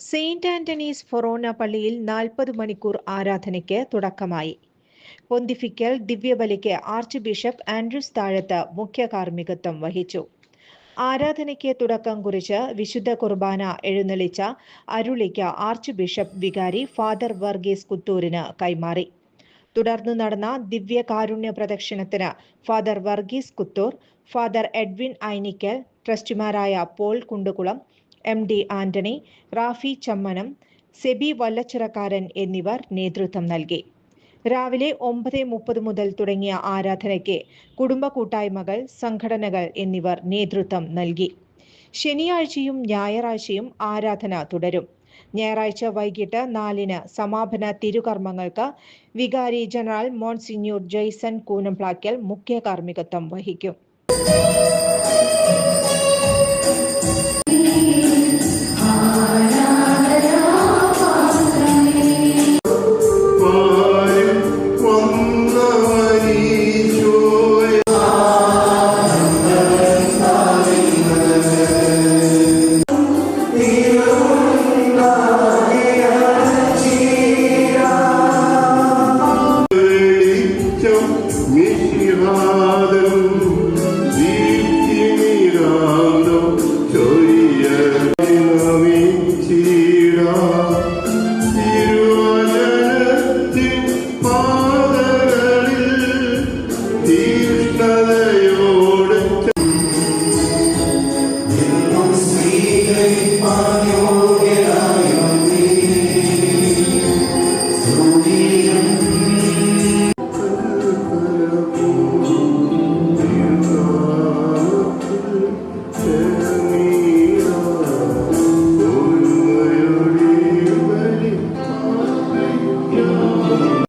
Saint Antony's ഫൊറോന പള്ളിയിൽ നാൽപ്പത് മണിക്കൂർ ആരാധനയ്ക്ക് തുടക്കമായി. പൊന്തിഫിക്കൽ ദിവ്യബലിക്ക് ആർച്ച് ബിഷപ്പ് ആൻഡ്രൂസ് താഴത്ത് മുഖ്യ കാർമ്മികത്വം വഹിച്ചു. ആരാധനയ്ക്ക് തുടക്കം കുറിച്ച് വിശുദ്ധ കുർബാന എഴുന്നള്ളിച്ച അരുളിക്ക് ആർച്ച് ബിഷപ്പ് വികാരി ഫാദർ വർഗീസ് കുത്തൂരിന് കൈമാറി. തുടർന്ന് നടന്ന ദിവ്യ കാരുണ്യ പ്രദക്ഷിണത്തിന് father Varghese Kuthur father Edwin Ainikkal ട്രസ്റ്റിമാരായ Paul Kundukulam M D Antony Rafi Chammanam Seby Vallachirakkaran എന്നിവർ നേതൃത്വം നൽകി. രാവിലെ ഒമ്പത് മുപ്പത് മുതൽ തുടങ്ങിയ ആരാധനയ്ക്ക് കുടുംബ കൂട്ടായ്മകൾ സംഘടനകൾ എന്നിവർ നേതൃത്വം നൽകി. ശനിയാഴ്ചയും ഞായറാഴ്ചയും ആരാധന തുടരും. ഞായറാഴ്ച വൈകിട്ട് നാലിന് സമാപന തിരുകർമ്മങ്ങൾക്ക് വികാരി ജനറൽ മോൺസിന്യൂർ ജെയ്സൺ കൂനംപ്ലാക്കൽ മുഖ്യ കാർമ്മികത്വം വഹിക്കും. விஸ்வநாதன்